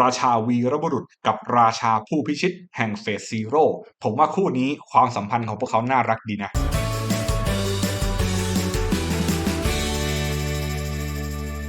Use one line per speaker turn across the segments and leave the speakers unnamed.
ราชาวีรบุรุษกับราชาผู้พิชิตแห่งเฟสซีโร่ผมว่าคู่นี้ความสัมพันธ์ของพวกเขาน่ารักดีนะ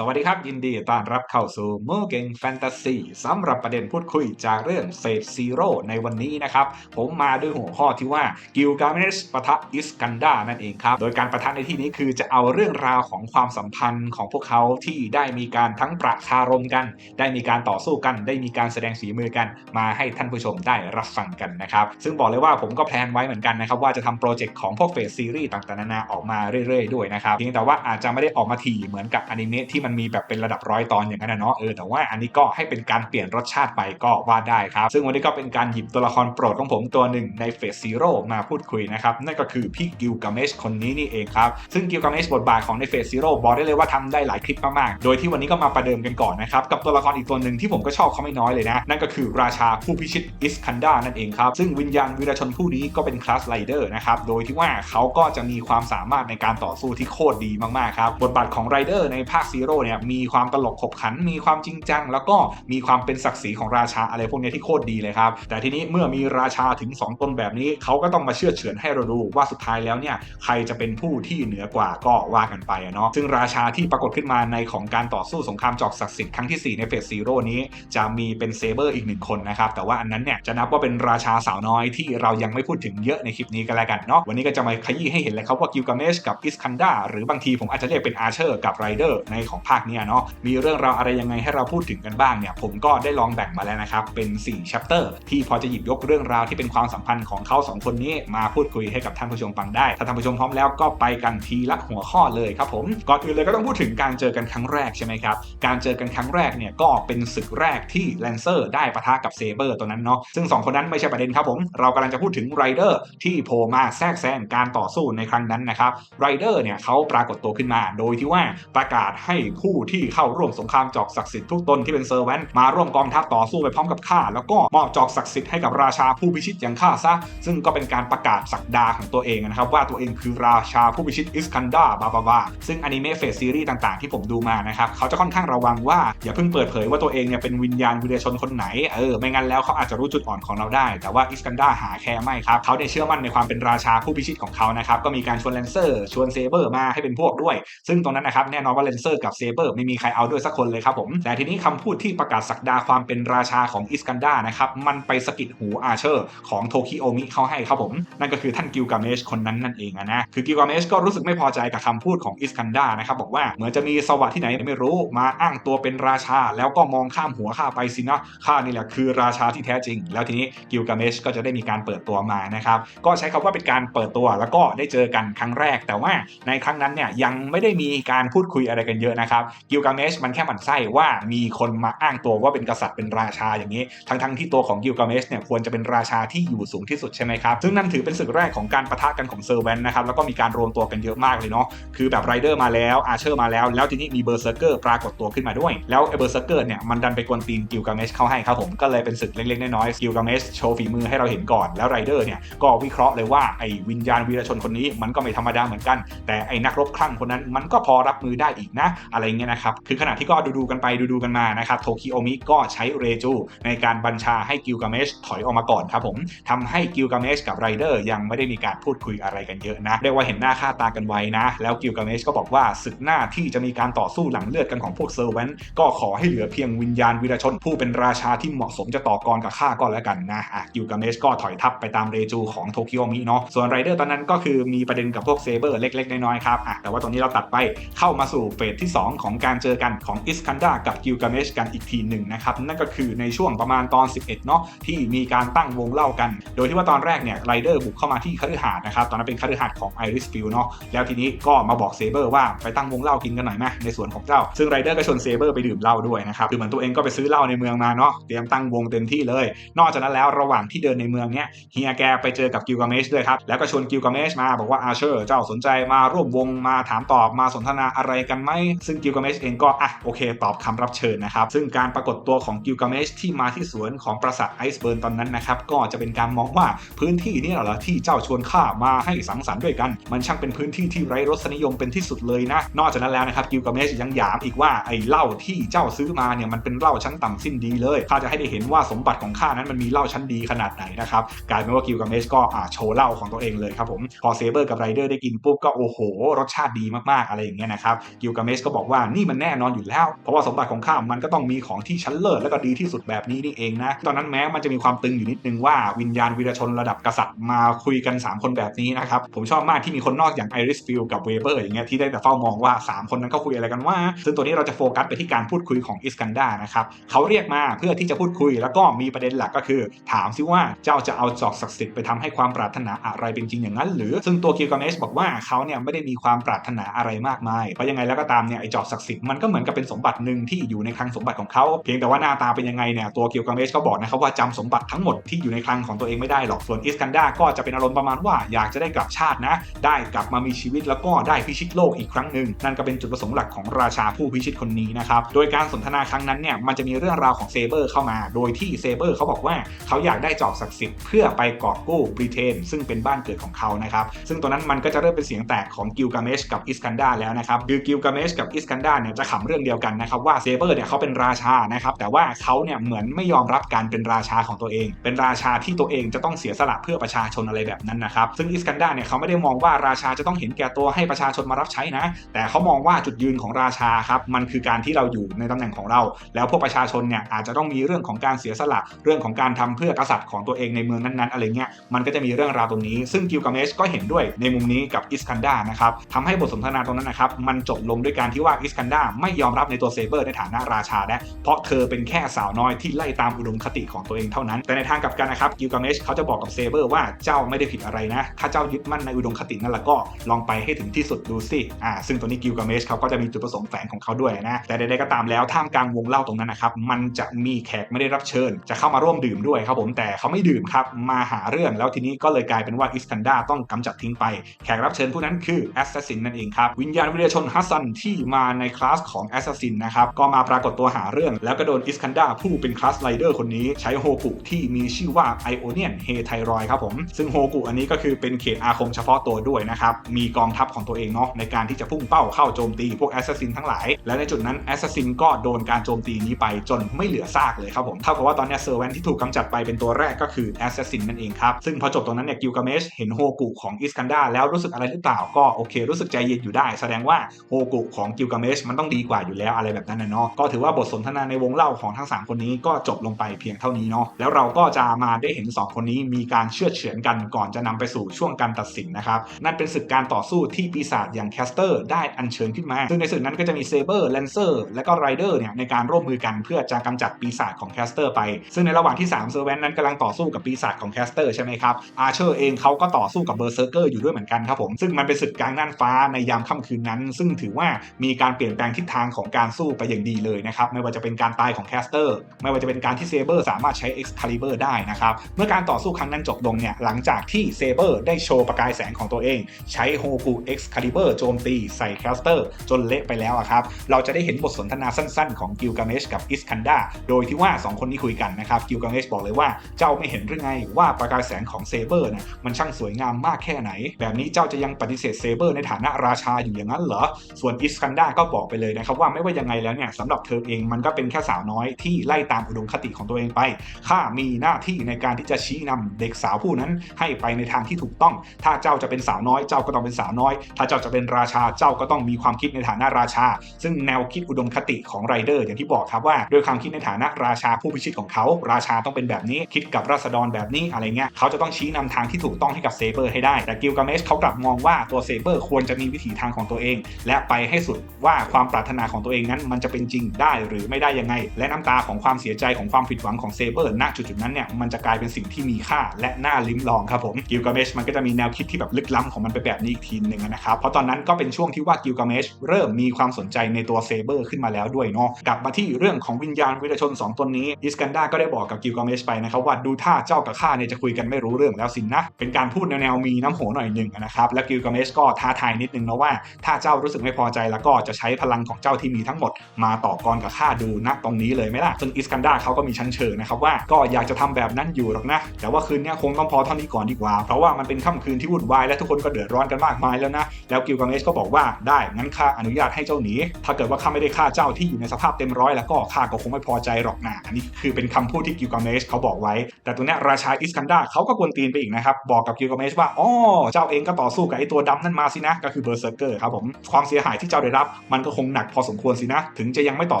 สวัสดีครับ ยินดีต้อนรับเข้าสู่โมเกงแฟนตาซีสำหรับประเด็นพูดคุยจากเรื่องเฟสซีโร่ในวันนี้นะครับ ผมมาด้วยหัวข้อที่ว่ากิลกาเมสปะทะอิสกันดานั่นเองครับ โดยการประทะในที่นี้คือจะเอาเรื่องราวของความสัมพันธ์ของพวกเขาที่ได้มีการทั้งประคารมกัน ได้มีการต่อสู้กัน ได้มีการแสดงฝีมือกัน มาให้ท่านผู้ชมได้รับฟังกันนะครับซึ่งบอกเลยว่าผมก็แพลนไว้เหมือนกันนะครับว่าจะทำโปรเจกต์ของพวกเฟสซีรีส์ต่างๆนานาออกมาเรื่อยๆด้วยนะครับเพียงแต่ว่าอาจจะไม่ได้ออกมาถี่เหมือนกับอนิเมะที่มันมีแบบเป็นระดับร้อยตอนอย่างนั้นนะเนาะเออแต่ว่าอันนี้ก็ให้เป็นการเปลี่ยนรสชาติไปก็ว่าได้ครับ ซึ่งวันนี้ก็เป็นการหยิบตัวละครโปรดของผมตัวหนึ่งในเฟสซีโร่มาพูดคุยนะครับนั่นก็คือพี่กิลกาเมชคนนี้นี่เองครับซึ่งกิลกาเมชบทบาทของในเฟสซีโร่บอกได้เลยว่าทำได้หลายคลิปมากๆ โดยที่วันนี้ก็มาประเดิมกันก่อนนะครับกับตัวละครอีกตัวหนึ่งที่ผมก็ชอบเขาไม่น้อยเลยนะ นั่นก็คือราชาผู้พิชิตอิสคันดานั่นเองครับซึ่งวิญญาณวีรชนผู้นี้ก็เป็นคลาสไรเดอร์นะครับโดยที่ว่าเขาก็จะมีความสามารถในการต่อสู้ที่โคตรดีมากๆครับบทบาทของไรเดอร์ในภาคซีโร่เนี่ยมีความตลกขบขันมีความจริงจัง แล้วก็มีความเป็นศักดิ์ศรีของราชาอะไรพวกนี้ที่โคตรดีเลยครับ แต่ทีนี้เมื่อมีราชาถึง 2 ตนแบบนี้เขาก็ต้องมาเชื่อเฉือนให้เราดูว่าสุดท้ายแล้วเนี่ยใครจะเป็นผู้ที่เหนือกว่าก็ว่ากันไปเนาะซึ่งราชาที่ปรากฏขึ้นมาในของการต่อสู้สงครามจอกศักดิ์สิทธิ์ครั้งที่ 4 ในเฟสซีโร่นี้ จะมีเป็นเซเบอร์อีกหนึ่งคนนะครับแต่ว่าอันนั้นเนี่ยจะนับว่าเป็นราชาสาวน้อยที่เรายังไม่พูดถึงเยอะในคลิปนี้กันแล้วกันเนาะวันนี้ก็จะมาขยี้ให้เห็นเลยครับว่ากิลกาเมชกับอิสคันดาหรือบางทีผมอาจจะเรียกเป็นอาเชอร์กับไรเดอร์ในของภาคนี้เนาะมีเรื่องราวอะไรยังไงให้เราพูดถึงกันบ้างเนี่ยผมก็ได้ลองแบ่งมาแล้วนะครับเป็น4 chapter ที่พอจะหยิบยกเรื่องราวที่เป็นความสัมพันธ์ของเขา 2 คนนี้มาพูดคุยให้กับท่านผู้ชมฟังได้ ถ้าท่านผู้ชมพร้อมแล้วก็ไปกันทีละหัวข้อเลยครับผมก่อนอื่นเลยก็ต้องพูดถึงการเจอกันครั้งแรกใช่ไหมครับการเจอกันครั้งแรกเนี่ยก็เป็นศึกแรกที่แลนเซอร์ได้ปะทะกับเซเบอร์ตัวนั้นเนาะซึ่ง 2 คนนั้นไม่ใช่ประเด็นครับผมเรากำลังจะพูดถึงไรเดอร์ที่โผล่มาแทรกแซงการต่อสู้ในครั้งนั้นนะครับไรเดอร์เนี่ยเขาปรากฏตัวขึ้นมา โดยที่ว่าประกาศให้ผู้ที่เข้าร่วมสงครามจอกศักดิ์สิทธิ์ทุกตนที่เป็นเซอร์แวนมาร่วมกองทัพต่อสู้ไปพร้อมกับข้าแล้วก็มอบจอกศักดิ์สิทธิ์ให้กับราชาผู้พิชิตอย่างข้าซะ ซึ่งก็เป็นการประกาศศักดาของตัวเองนะครับ ว่าตัวเองคือราชาผู้พิชิตอิสคันดาบาบาบาซึ่งอนิเมะเฟสซีรีส์ต่างๆที่ผมดูมานะครับเขาจะค่อนข้างระวังว่าอย่าเพิ่งเปิดเผยว่าตัวเองเนี่ยเป็นวิญญาณวิรชนคนไหนเออไม่งั้นแล้วเขาอาจจะรู้จุดอ่อนของเราได้ แต่ว่าอิสคันดาหาแค่ไม่ครับเขาเนี่ยเชื่อมั่นในความเป็นราชาผู้พิชิตของเขานะครับก็มีการชวนแลนเซอร์ชวนเซเบอร์มาให้เป็นพวกด้วย ซึ่งตรงนั้นนะครับแน่นอนว่าแลนเซอร์กับเซเบอร์ไม่มีใครเอาด้วยสักคนเลยครับผม แต่ทีนี้คำพูดที่ประกาศศักดาความเป็นราชาของอิสกันดานะครับ มันไปสะกิดหูอาเชอร์ของโทคิโอมิเขาให้ครับผม นั่นก็คือท่านกิลกาเมชคนนั้นนั่นเองนะ คือกิลกาเมชก็รู้สึกไม่พอใจกับคำพูดของอิสกันดานะครับบอกว่าเหมือนจะมีสวะที่ไหนไม่รู้มาอ้างตัวเป็นราชา แล้วก็มองข้ามหัวข้าไปสินะข้านี่แหละคือราชาที่แท้จริง แล้วทีนี้กิลกาเมชก็จะได้มีการเปิดตัวมานะครับก็ใช้คำว่าเป็นการเปิดตัวแล้วก็ได้เจอกันครั้งแรก แต่ว่าในครั้งนั้นเนี่ยยังไม่ได้มีการพูดคุยอะไรกันเยอะนะครับกิลกาเมชมันแค่หมั่นไส้ว่ามีคนมาอ้างตัวว่าเป็นกษัตริย์เป็นราชาอย่างนี้ ทั้งๆที่ตัวของกิลกาเมชเนี่ยควรจะเป็นราชาที่อยู่สูงที่สุดใช่ไหมครับซึ่งนั่นถือเป็นศึกแรกของการประทะกันของเซอร์แวนนะครับแล้วก็มีการรวมตัวกันเยอะมากเลยเนาะคือแบบไรเดอร์มาแล้วอาเชอร์มาแล้วแล้วทีนี้มีเบอร์เซอร์เกอร์ปรากฏตัวขึ้นมาด้วย แล้วเบอร์เซอร์เกอร์เนี่ยมันดันไปกวนตีนกิลกาเมชเข้าให้ครับผมก็เลยเป็นศึกเล็กๆน้อยๆกิลกาเมชโชว์ฝีมือให้เราเห็นก่อนแล้วไรเดอร์เนี่ยก็วิเคราะห์เลยว่าไอวิญญาณวีรชนคนนี้มันก็ไม่ธรรมดาเหมือนกัน แต่ไอนักรบคลั่งคนนั้นมันก็พอรับมือได้อีกนะอะไรเงี้ยนะครับ คือขณะที่ก็ดูๆกันไปดูๆกันมานะครับโทคิโอมิก็ใช้เรจูในการบัญชาให้กิลกาเมชถอยออกมาก่อนครับผมทำให้กิลกาเมชกับไรเดอร์ยังไม่ได้มีการพูดคุยอะไรกันเยอะนะเรียกว่าเห็นหน้าค่าตากันไว้นะ แล้วกิลกาเมชก็บอกว่าศึกหน้าที่จะมีการต่อสู้หลังเลือดกันของพวกเซอร์เวนก็ขอให้เหลือเพียงวิญญาณวีรชนผู้เป็นราชาที่เหมาะสมจะต่อกรกับข้าก็แล้วกันนะอะกิลกาเมชก็ถอยทัพไปตามเรจูของโทคิโอมิเนาะส่วนไรเดอร์ตอนนั้นก็คือมีประเด็นกับพวกเซเบอร์เล็กๆน้อยๆครับอะแต่ว่าตรงนี้เราตัดไปเข้ามาสู่เฟสที่ 2ของการเจอกันของอิสคันดากับกิลกาเมชกันอีกทีหนึ่งนะครับนั่นก็คือในช่วงประมาณตอน 11เนาะที่มีการตั้งวงเล่ากัน โดยที่ว่าตอนแรกเนี่ยไรเดอร์บุกเข้ามาที่คฤหาสน์นะครับตอนนั้นเป็นคฤหาสน์ของไอริสฟิลเนาะแล้วทีนี้ก็มาบอกเซเบอร์ว่าไปตั้งวงเล่ากินกันหน่อยไหมในส่วนของเจ้า ซึ่งไรเดอร์ก็ชวนเซเบอร์ไปดื่มเหล้าด้วยนะครับคือเหมือนตัวเองก็ไปซื้อเหล้าในเมืองมาเนาะเตรียมตั้งวงเต็มที่เลย นอกจากนั้นแล้วระหว่างที่เดินในเมืองเนี้ยเฮียแกไปเจอกับกิลกาเมชด้วยครับแล้วก็ชวนกิลกาเมชมาบอกว่าอาเชอร์เจ้าสนใจมาร่วมวงมาถามตอบมาสนทนาอะไรกันไหมซึ่งกิลกาเมชเองก็อะโอเค ตอบคำรับเชิญนะครับ ซึ่งการปรากฏตัวของกิลกาเมชที่มาที่สวนของปราสาทไอซ์เบิร์นตอนนั้นนะครับก็จะเป็นการมองว่าพื้นที่นี้เหรอที่เจ้าชวนข้ามาให้สังสรรค์ด้วยกัน มันช่างเป็นพื้นที่ที่ไร้รสนิยมเป็นที่สุดเลยนะ นอกจากนั้นแล้วนะครับกิลกาเมชยังหยามอีกว่าไอ้เหล้าที่เจ้าซื้อมาเนี่ยมันเป็นเหล้าชั้นต่ำสิ้นดีเลยข้าจะให้ได้เห็นว่าสมบัติของข้านั้นมันมีเหล้าชั้นดีขนาดไหนนะครับกลายเป็นว่ากิลกาเมชก็อ่าโชว์เหล้าของตัวเองเลยครับผมพอเซเบอร์กับไรเดอร์ได้กินปุ๊บก็โอ้โห รสชาติดีมากๆอะไรอย่างเงี้ยนะครับกิลกาเมชก็บอกว่านี่มันแน่นอนอยู่แล้ว เพราะว่าสมบัติของข้ามันก็ต้องมีของที่ชั้นเลิศและก็ดีที่สุดแบบนี้นี่เองนะ ตอนนั้นแม้มันจะมีความตึงอยู่นิดนึงว่าวิญญาณวีรชนระดับกษัตริย์มาคุยกัน 3 คนแบบนี้นะครับ ผมชอบมากที่มีคนนอกอย่างไอริสฟิลกับเวเบอร์อย่างเงี้ยที่ได้แต่เฝ้ามองว่า 3 คนนั้นเขาคุยอะไรกันว่า ซึ่งตัวนี้เราจะโฟกัสไปที่การพูดคุยของอิสกันดานะครับเขาเรียกมาเพื่อที่จะพูดคุย แล้วก็มีประเด็นหลักก็คือ ถามซิว่าเจ้าจะเอาจอกศักดิ์สิทธิ์ไปทำให้ความปรารถนาอะไรเป็นจริงอย่างนั้น หรือซึ่งตัวกิลกาเมชบอกว่าเขาเนี่ยไม่ได้มีความปรารถนาอะไรมากมายเพราะยังไงแล้วก็ตามเนี่ยไอจอกศักดิ์สิทธิ์มันก็เหมือนกับเป็นสมบัติหนึ่งที่อยู่ในคลังสมบัติของเขาเพียงแต่ว่าหน้าตาเป็นยังไงเนี่ยตัวกิลกาเมชก็บอกนะครับว่าจำสมบัติทั้งหมดที่อยู่ในคลังของตัวเองไม่ได้หรอกส่วนอิสกันดาก็จะเป็นอารมณ์ประมาณว่าอยากจะได้กลับชาตินะ ได้กลับมามีชีวิตแล้วก็ได้พิชิตโลกอีกครั้งหนึ่งนั่นก็เป็นจุดประสงค์หลักของราชาผู้พิชิตคนนี้นะครับโดยการสนทนาครั้งนั้นเนี่ยมันจะมีเรื่องราวของเซเบอร์เข้ามา โดยที่เซเบอร์เขาบอกว่าเขาอยากได้จอบศักดิ์สิทธิ์เพื่อไปกอบกู้บริเทนซึ่งเป็นบ้านเกิดของเขานะครับซึ่งตอนนั้นมันก็จะเริ่มเป็นเสียงแตกของกิลกาเมชกับอิสกันดาแล้วนะครับคือกิลกาเมชกับอิสกันดาเนี่ยจะขำเรื่องเดียวกันนะครับว่าเซเบอร์เนี่ยเขาเป็นราชานะครับแต่ว่าเขาเนี่ยเหมือนไม่ยอมรับการเป็นราชาของตัวเอง เป็นราชาที่ตัวเองจะต้องเสียสละเพื่อประชาชนอะไรแบบนั้นนะครับซึ่งอิสกันดาเนี่ยเขาไม่ได้มองว่าราชาจะต้องเห็นแก่ตัวให้ประชาชนมารับใช้นะ แต่เขามองว่าจุดยืนของราชาครับมันคือการที่เราอยู่ในตำแหน่งของเรา แล้วพวกประชาชนเนี่ยอาจจะต้องมีเรื่องของการเสียสละเรื่องของการทำเพื่อกษัตริย์ของตัวเองในเมืองนั้นๆอะไรเงี้ยมันก็จะมีเรื่องราวตรงนี้ ซึ่งกิลกาเมชก็เห็นด้วยในมุมนี้กับอิสกันดานะครับทำให้บทสนทนาตรงนั้นนะครับมันจบลงด้วยการที่ว่าอิสกันดาไม่ยอมรับในตัวเซเบอร์ในฐานะราชาและเพราะเธอเป็นแค่สาวน้อยที่ไล่ตามอุดมคติของตัวเองเท่านั้น แต่ในทางกลับกันนะครับกิลกาเมชเขาจะบอกกับเซเบอร์ว่าเจ้าไม่ได้ผิดอะไรนะ ถ้าเจ้ายึดมั่นในอุดมคตินั่นละก็ลองไปให้ถึงที่สุดดูสิอ่าซึ่งตัวนี้กิลกาเมชเขาก็จะมีจุดประสงค์แฝงของเขาด้วยนะแต่ใดๆก็ตามแล้วท่ามกลางวงเล่าตรงนั้นนะครับมันจะมีแขกไม่ได้รับเชิญ จะเข้ามาร่วมดื่มด้วยครับผมแต่เขาไม่ดื่มครับมาหาเรื่องแล้วทีนี้ก็เลยกลายเป็นว่าอิสกันดาต้องกำจัดทิ้งไป แขกรับเชิญผู้นั้นคือแอสซัสซินนั่นเองครับวิญญาณวิทยาชนฮัสซันที่มาในคลาสของแอสซัสซินนะครับ ก็มาปรากฏตัวหาเรื่อง แล้วก็โดนอิสกันดาผู้เป็นคลาสไรเดอร์คนนี้ ใช้โฮกุที่มีชื่อว่าไอโอเนียนเฮไทรอยครับผม ซึ่งโฮกุอันนี้ก็คือเป็นเขตอาคมเฉพาะตัวด้วยนะครับ มีกองทัพของตัวเองเนาะในการที่จะพุ่งเป้าเข้าโจมตีพวกแอสซัสซินทั้งหลาย และในจุดนั้นแอสซัสซินก็โดนการโจมตีนี้ไปจนไม่เหลือซากเลยครับผม เท่ากับว่าตอนนี้เซอร์แวนที่ถูกกำจัดไปเป็นตัวแรกก็คือแอสซัสซินนั่นเองครับ ซึ่งพอจบตรงนั้นเนี่ยกิลกาเมชเห็นโฮกุของอิสกันดาแล้วรู้สึกอะไรหรือเปล่าก็โอเค รู้สึกใจเย็นอยู่ได้ แสดงว่าโฮกุของกิลกาเมชมันต้องดีกว่าอยู่แล้วอะไรแบบนั้นนะเนาะก็ถือว่าบทสนทนาในวงเล่าของทั้ง 3 คนนี้ก็จบลงไปเพียงเท่านี้เนาะแล้วเราก็จะมาได้เห็น 2 คนนี้มีการเชื่อเฉือนกันก่อนจะนำไปสู่ช่วงการตัดสินนะครับนั่นเป็นศึกการต่อสู้ที่ปีศาจอย่างแคสเตอร์ได้อัญเชิญขึ้นมา ซึ่งในศึกนั้นก็จะมีเซเบอร์แลนเซอร์และก็ไรเดอร์เนี่ยในการร่วมมือกันเพื่อจะกำจัดปีศาจของแคสเตอร์ไป ซึ่งในระหว่างที่3เซอร์แวนนั้นกำลังต่อสู้กับปีศาจของแคสเตอร์ใช่ไหมครับอาร์เชอร์เองเขาก็ต่อสู้กับเบอร์เซอร์เกอร์อยู่ด้วยเหมือนกันครับผมซึ่งมันเป็นศึกกลางน่านฟ้าในยามค่ำคืนนั้น ซึ่งถือว่ามีการเปลี่ยนแปลงทิศทางของการสู้ไปอย่างดีเลยนะครับไม่ว่าจะเป็นการตายของแคสเตอร์ไม่ว่าจะเป็นการที่เซเบอร์สามารถใช้ Excalibur ได้นะครับเมื่อการต่อสู้ครั้งนั้นจบลงเนี่ยหลังจากที่เซเบอร์ได้โชว์ประกายแสงของตัวเอง ใช้โฮกุ Excalibur โจมตีใส่แคสเตอร์จนเละไปแล้วอะครับเราจะได้เห็นบทสนทนาสั้นๆ ของกิลกาเมชกับอิสคันดาโดยที่ว่า 2 คนนี้คุยกันนะครับกิลกาเมชบอกเลยว่าเจ้าไม่เห็นหรือไงว่าประกายแสงของเซเบอร์นะมันช่างสวยงามมากแค่ไหน แบบนี้เจ้าจะยังปฏิเสธเซเบอร์ในฐานะราชาอยู่อย่างนั้นเหรอส่วนอิสคันดาก็บอกไปเลยนะครับว่าไม่ว่ายังไงแล้วเนี่ยสำหรับเธอเองมันก็เป็นแค่สาวน้อยที่ไล่ตามอุดมคติของตัวเองไป ข้ามีหน้าที่ในการที่จะชี้นำเด็กสาวผู้นั้นให้ไปในทางที่ถูกต้อง ถ้าเจ้าจะเป็นสาวน้อยเจ้าก็ต้องเป็นสาวน้อย ถ้าเจ้าจะเป็นราชาเจ้าก็ต้องมีความคิดในฐานะราชา ซึ่งแนวคิดอุดมคติของไรเดอร์ อย่างที่บอกครับว่าด้วยความคิดในฐานะราชาผู้พิชิตของเขา ราชาต้องเป็นแบบนี้คิดกับราษฎรแบบนี้อะไรเงี้ยเขาจะต้องชี้นำทางที่ถูกต้องให้กับเซเบอร์ให้ได้แต่กิลกาเมชเขากลับมองว่าตัวเซเบอร์ควรจะมีวิถีทางของตัวเอง และไปให้สุดว่าความปรารถนาของตัวเองนั้น มันจะเป็นจริงได้หรือไม่ได้ยังไง และน้ำตาของความเสียใจของความผิดหวังของเซเบอร์ณจุดๆนั้นเนี่ยมันจะกลายเป็นสิ่งที่มีค่าและน่าลิ้มลองครับผมกิลกาเมชมันก็จะมีแนวคิดที่แบบลึกล้ำของมันไปแบบนี้อีกทีหนึ่งนะครับเพราะตอนนั้นก็เป็นช่วงที่ว่ากิลกาเมชเริ่มมีความสนใจในตัวเซเบอร์ขึ้นมาแล้วด้วยเนาะกลับมาที่เรื่องของวิญญาณวิรชน 2ตนนี้อิสกันดาก็ได้บอกกับกิลกาเมชไปนะครับว่าดูท่าเจ้ากับข้าเนี่ยจะคุยกันไม่รู้เรื่องแล้วสินนะเป็นการพูดแนวมีน้ำโหหน่อยหนึ่งนะครับแล้วกิลกาเมชก็ท้าทายนิดนึงนะว่าถ้าเจ้ารู้สึกไม่พอใจแล้วก็จะใช้พลังของเจ้าที่มีทั้งหมด มาต่อกรกับข้าดูณตรงนี้เลยไหมล่ะซึ่งอิสกันดาเขาก็มีชั้นเชิงนะครับว่าก็อยากจะทำแบบนั้นอยู่หรอกนะ แต่ว่าคืนนี้คงต้องพอเท่านี้ก่อนดีกว่า เพราะว่ามันเป็นค่ำคืนที่วุ่นวายและทุกคนก็เดือดร้อนกันมากมายแล้วนะ แล้วกิลกาเมชก็บอกว่าได้งั้นข้าอนุญาตให้เจ้าหนีถ้าเกิดว่าข้าไม่ได้ฆ่าเจ้าที่อยู่ในสภาพเต็มร้อยแล้วก็ข้าก็คงไม่พอใจหรอกนะอันนี้คือเป็นคำพูดที่กิลกาเมชเขาบอกไว้ แต่ตัวเนี้ยราชาอิสกันดาเขาก็กวนตีนไปอีกนะครับบอกกับกิลกาเมชว่าอ๋อเจ้าเองก็ต่อสู้กับไอตัวดำนั่นมาสินะก็คือเบอร์เซอร์เกอร์ครับผมความเสียหายที่เจ้าได้รับมันก็คงหนักพอสมควรสินะ ถึงจะยังไม่ต่อ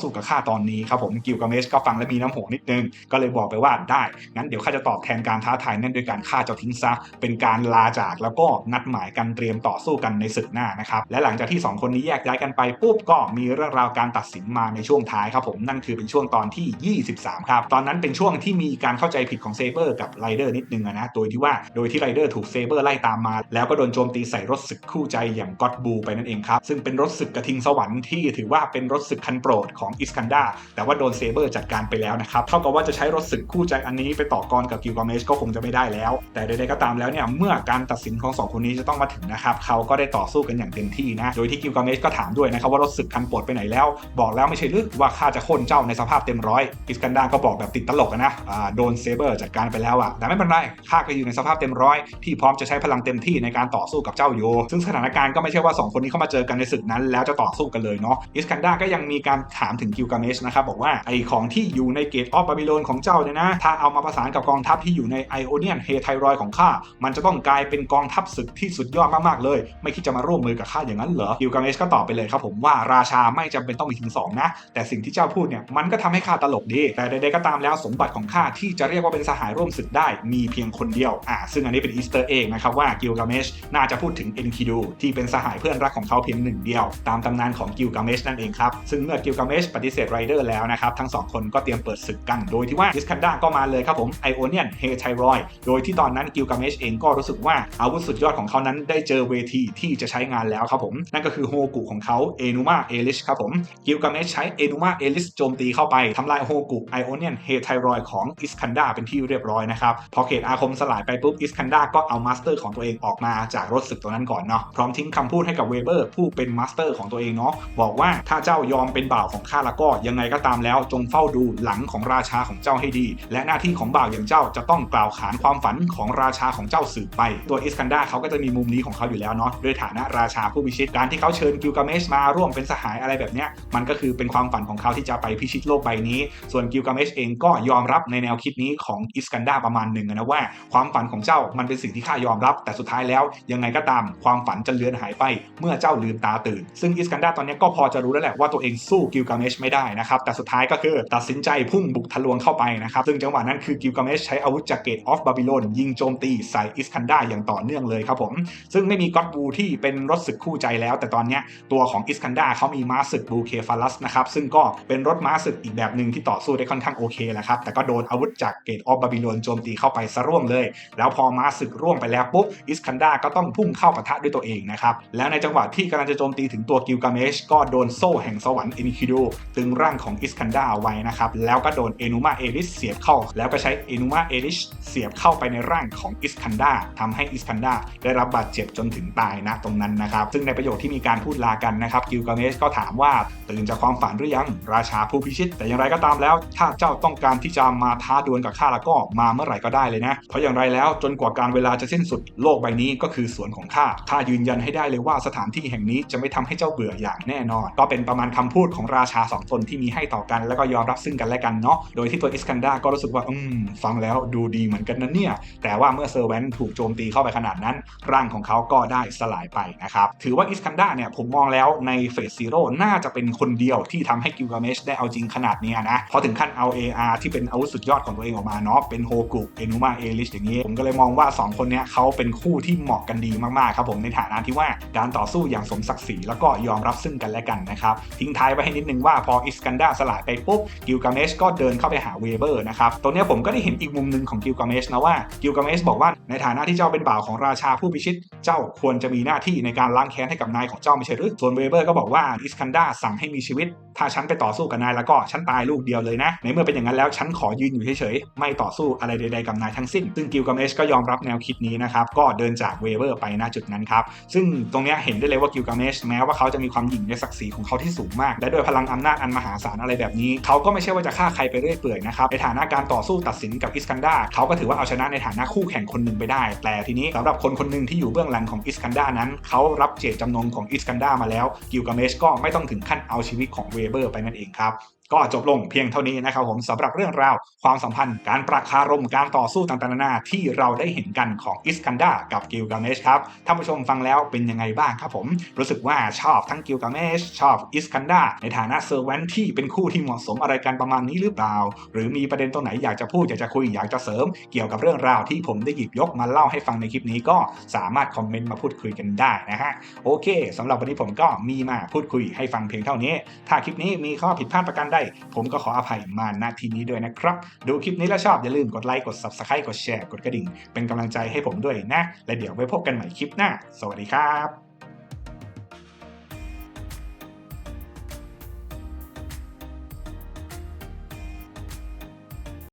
สู้กับข้าตอนนี้ครับผมกิลกาเมชก็ฟังและมีน้ำโหนิดนึง ก็เลยบอกไปว่าได้งั้นเดี๋ยวข้าจะตอบแทนการท้าทายนั่นโดยการฆ่าเจ้าทิ้งซะเป็นการลาจากแล้วก็นัดหมายกันเตรียมต่อสู้กันในศึกหน้านะครับและหลังจากที่ 2 คนนี้แยกย้ายกันไปปุ๊บก็มีเรื่องราวการตัดสินมาในช่วงท้ายครับผมนั่นคือเป็นช่วงตอนที่ 23 ครับ ตอนนั้นเป็นช่วงที่มีการเข้าใจผิดของเซเบอร์กับไรเดอร์นิดนึงนะโดยที่ว่าโดยที่ไรเดอร์ถูกเซเบอร์ไล่ตามมา แล้วก็โดนโจมตีใส่รถศึกคู่ใจอย่างก็อดบูไปนั่นเองครับซึ่งเป็นรถศึกกระทิงสวรรค์ที่ถือว่าเป็นรถศึกคันโปรดของอิสกันดาแต่ว่าโดนเซเบอร์จัดการไปแล้วนะครับ เท่ากับว่าจะใช้รถศึกคู่ใจอันนี้ไปต่อกรกับกิลกาเมชก็คงจะไม่ได้แล้ว แต่ใดๆก็ตามแล้วเนี่ยเมื่อการตัดสินของสองคนนี้จะต้องมาถึงนะครับเขาก็ได้ต่อสู้กันอย่างเต็มที่นะโดยที่กิลกาเมชก็ถามด้วยนะครับว่ารถศึกคันโปรดไปไหนแล้ว บอกแล้วไม่ใช่หรือว่าข้าจะโค่นเจ้าในสภาพเต็มร้อยอิสกันดาก็บอกแบบติดตลกนะโดนเซเบอร์จัดการไปแล้วอะแต่ไม่เป็นไรข้าก็อยู่ในสภาพเต็มร้อยที่พร้อมจะใช้พลังเต็มที่ในการต่อสู้กับเจ้าโยซึ่งสถานการณ์ก็ไม่ใช่ว่า 2 คนนี้เข้ามาเจอกันในศึกนั้น แล้วจะต่อสู้กันเลยเนาะอิสกันดาก็ยังมีการถามถึงกิลกาเมชนะครับบอกว่าไอของที่อยู่ในเกตออฟบาบิโลนของเจ้าเนี่ยนะ ถ้าเอามาประสานกับกองทัพที่อยู่ในไอโอเนียนเฮไทรอยของข้า มันจะต้องกลายเป็นกองทัพศึกที่สุดยอดมากๆเลย ไม่คิดจะมาร่วมมือกับข้าอย่างนั้นเหรอกิลกาเมชก็ตอบไปเลยครับผมว่าราชาไม่จำเป็นต้องมีถึงสองนะ แต่สิ่งที่เจ้าพูดเนี่ยมันก็ทำให้ข้าตลกดี แต่ใดๆก็ตามแล้วสมบัติของข้าที่จะเรียกว่าเป็นสหายร่วมศึกได้มีเพียงคนเดียวอ่าซึ่งอันนี้เป็นอีสเตอร์เองนะครับว่ากิลกาเมชน่าจะพูดถึงเอ็นคิดูที่เป็นสหายเพื่อนรักของเขาเพียงหนึ่งเดียวตามตำนานของกิลกาเมชนั่นเองครับ ซึ่งเมื่อกิลกาเมชปฏิเสธไรเดอร์แล้วนะครับทั้งสองคนก็เตรียมเปิดศึกกัน โดยที่ว่าอิสคันดาก็มาเลยครับผมไอโอเนียนเฮไทรอยโดยที่ตอนนั้นกิลกาเมชเองก็รู้สึกว่าอาวุธสุดยอดของเขานั้นได้เจอเวทีที่จะใช้งานแล้วครับผมนั่นก็คือโฮกุของเขาเอนูมาเอลิชครับผมกิลกาเมชใช้เอนูมาเอลิชโจมตีเข้าไปทำลายโฮกุไอโอเนียนเฮไทรอยของอิสคันดาเป็นที่เรียบร้อยนะครับพอเขตอาคมสลายไปปุ๊บอิสคันดาก็เอามาสเตอร์ของตัวเองออกมาจากรถศึกตัวนั้นก่อนเนาะพร้อมทิ้งคำพูดให้กับเวเบอร์ผู้เป็นมาสเตอร์ของตัวเองเนาะบอกว่าถ้าเจ้ายอมเป็นบ่าวของข้าแล้วก็ยังไงก็ตามแล้ว จงเฝ้าดูหลังของราชาของเจ้าให้ดี และหน้าที่ของบ่าวอย่างเจ้าจะต้องกล่าวขานความฝันของราชาของเจ้าสืบไป ตัวอิสคันดาเขาก็จะมีมุมนี้ของเขาอยู่แล้วเนาะด้วยฐานะราชาผู้พิชิตการที่เขาเชิญกิลกาเมชมาร่วมเป็นสหายอะไรแบบเนี้ยมันก็คือเป็นความฝันของเขาที่จะไปพิชิตโลกใบนี้ ส่วนกิลกาเมชเองก็ยอมรับในแนวคิดนี้ของอิสกันดาประมาณหนึ่งนะว่าความฝันของเจ้ามันเป็นสิ่งที่ข้ายอมรับ แต่สุดท้ายแล้วยังไงก็ตามความฝันจะเลือนหายไป เมื่อเจ้าลืมตาตื่น ซึ่งอิสกันดาตอนนี้ก็พอจะรู้แล้วแหละว่าตัวเองสู้กิลกาเมชไม่ได้นะครับ แต่สุดท้ายก็คือตัดสินใจพุ่งบุกทะลวงเข้าไปนะครับ ซึ่งจังหวะนั้นคือกิลกาเมชใช้อาวุธจากเกตออฟบาบิโลนยิงโจมตีใส่อิสกันดาอย่างต่อเนื่องเลยครับผม ซึ่งไม่มีก็อดบูที่เป็นรถศึกคู่ใจแล้ว แต่ตอนนี้ตัวของอิสกันดาเขามีม้าศึกบูเคฟาลัสนะครับ ซึ่งก็เป็นรถม้าศึกอีกแบบหนึ่งที่ต่อสู้ได้ค่อนข้างโอเคแหละครับ แต่ก็โดนอาวุธจากเกตออฟบาบิโลนโจมตีเข้าไปซะร่วมเลย แล้วพอม้าศึกร่วงไปแล้วปุ๊บอิสคันดาก็ต้องพุ่งเข้าปะทะด้วยตัวเองนะครับแล้วในจังหวะที่กำลังจะโจมตีถึงตัวกิลกาเมชก็โดนโซ่แห่งสวรรค์เอนิคิโดตึงร่างของอิสคันดาเอาไว้นะครับ แล้วก็โดนเอนูมาเอลิสเสียบเข้า แล้วก็ใช้เอนูมาเอลิสเสียบเข้าไปในร่างของอิสคันดาทำให้อิสคันดาได้รับบาดเจ็บจนถึงตายนะตรงนั้นนะครับ ซึ่งในประโยคที่มีการพูดลากันนะครับกิลกาเมชก็ถามว่าตื่นจากความฝันหรือยังราชาผู้พิชิต แต่อย่างไรก็ตามแล้ว ถ้าเจ้าต้องการที่จะมาท้าดวลกับข้าแล้วก็มาเมื่อไหร่ก็ได้เลยนะ เพราะอย่างไรแล้วจนกว่าการเวลาจะสิ้นสุดโลกใบนี้ก็คือสวนของข้าข้ายืนยันให้ได้เลยว่าสถานที่แห่งนี้จะไม่ทำให้เจ้าเบื่ออย่างแน่นอน ก็เป็นประมาณคำพูดของราชาสองตนที่มีให้ต่อกันแล้วก็ยอมรับซึ่งกันและกันเนาะโดยที่ตัวอิสกันดาก็รู้สึกว่าอืมฟังแล้วดูดีเหมือนกันนะเนี่ย แต่ว่าเมื่อเซอร์แวนถูกโจมตีเข้าไปขนาดนั้น ร่างของเขาก็ได้สลายไปนะครับถือว่าอิสกันดาเนี่ยผมมองแล้วในเฟสซีโร่น่าจะเป็นคนเดียวที่ทำให้กิลกาเมชได้เอาจริงขนาดเนี้ยนะพราะถึงขั้นเอา AR ที่เป็นอาวุธสุดยอดของตัวเองออกมาเนาะเป็นโฮกุเอนุมาเอลิชอย่างนี้ ผมก็เลยมองว่า 2 คนเนี้ยเขาเป็นคู่ที่เหมาะกันดีมากๆครับผมในฐานะที่ว่าการต่อสู้อย่างสมศักดิ์ศรีแล้วก็ยอมรับซึ่งกันและกันนะครับ ทิ้งท้ายไว้ให้นิดนึงว่าพออิสกันดาสลายไปปุ๊บกิลกาเมชก็เดินเข้าไปหาเวเบอร์นะครับตรงนี้ผมก็ได้เห็นอีกมุมหนึ่งของกิลกาเมชนะว่ากิลกาเมชบอกว่าในฐานะที่เจ้าเป็นบ่าวของราชาผู้พิชิต เจ้าควรจะมีหน้าที่ในการล้างแค้นให้กับนายของเจ้าไม่ใช่หรือส่วนเวเบอร์ก็บอกว่าอิสกันดาสั่งให้มีชีวิต ถ้าฉันไปต่อสู้กับนายแล้วก็ฉันตายลูกเดียวเลยนะ ในเมื่อเป็นอย่างนั้นแล้วฉันขอยืนอยู่เฉยๆไม่ต่อสู้อะไรใดๆกับนายทั้งสิ้น ซึ่งกิลกาเมชก็ยอมรับแนวคิดนี้นะครับก็เดินจากเวเบอร์ไปณจุดนั้นครับซึ่งตรงนี้เห็นได้เลยว่ากิลกาเมชแม้ว่าเขาจะมีความหยิ่งในศักดิ์ศรีของเขาที่สูงมาก และด้วยพลังอำนาจอันมหาศาลอะไรแบบนี้ เขาก็ไม่ใช่ว่าจะฆ่าใครไปเรื่อยเปื่อยนะครับในฐานะการต่อสู้ตัดสินกับอิสกันดาเขาก็ถือว่าเอาชนะในฐานะคู่แข่งคนหนึ่งไปได้ แต่ทีนี้สำหรับคนคนหนึ่งที่อยู่เบื้องหลังของอิสกันดานั้น เขารับเจตจำนงของอิสกันดามาแล้วกิลกาเมชก็ไม่ต้องถึงขั้นเอาชีวิตของเวเบอร์ไปนั่นเองครับ ก็จบลงเพียงเท่านี้นะครับผมสำหรับเรื่องราวความสัมพันธ์การประคารมการต่อสู้ต่างๆนานาที่เราได้เห็นกันของอิสกันดากับกิลกาเมชครับท่านผู้ชมฟังแล้วเป็นยังไงบ้างครับผม รู้สึกว่าชอบทั้งกิลกาเมชชอบอิสกันดาในฐานะเซอร์แวนที่เป็นคู่ที่เหมาะสมอะไรกันประมาณนี้หรือเปล่า หรือมีประเด็นตรงไหนอยากจะพูดอยากจะคุยอยากจะเสริม เกี่ยวกับเรื่องราวที่ผมได้หยิบยกมาเล่าให้ฟังในคลิปนี้ก็สามารถคอมเมนต์มาพูดคุยกันได้นะฮะโอเคสำหรับวันนี้ผมก็มีมาพูดคุยให้ฟังเพียงเท่านี้ ถ้าคลิปนี้มีข้อผิดพลาดประการใดผมก็ขออภัยมาณที่นี้ด้วยนะครับ ดูคลิปนี้แล้วชอบอย่าลืมกดไลค์กด Subscribe กดแชร์กดกระดิ่ง เป็นกำลังใจให้ผมด้วยนะ และเดี๋ยวไว้พบกันใหม่คลิปหน้า สวัสดีครับ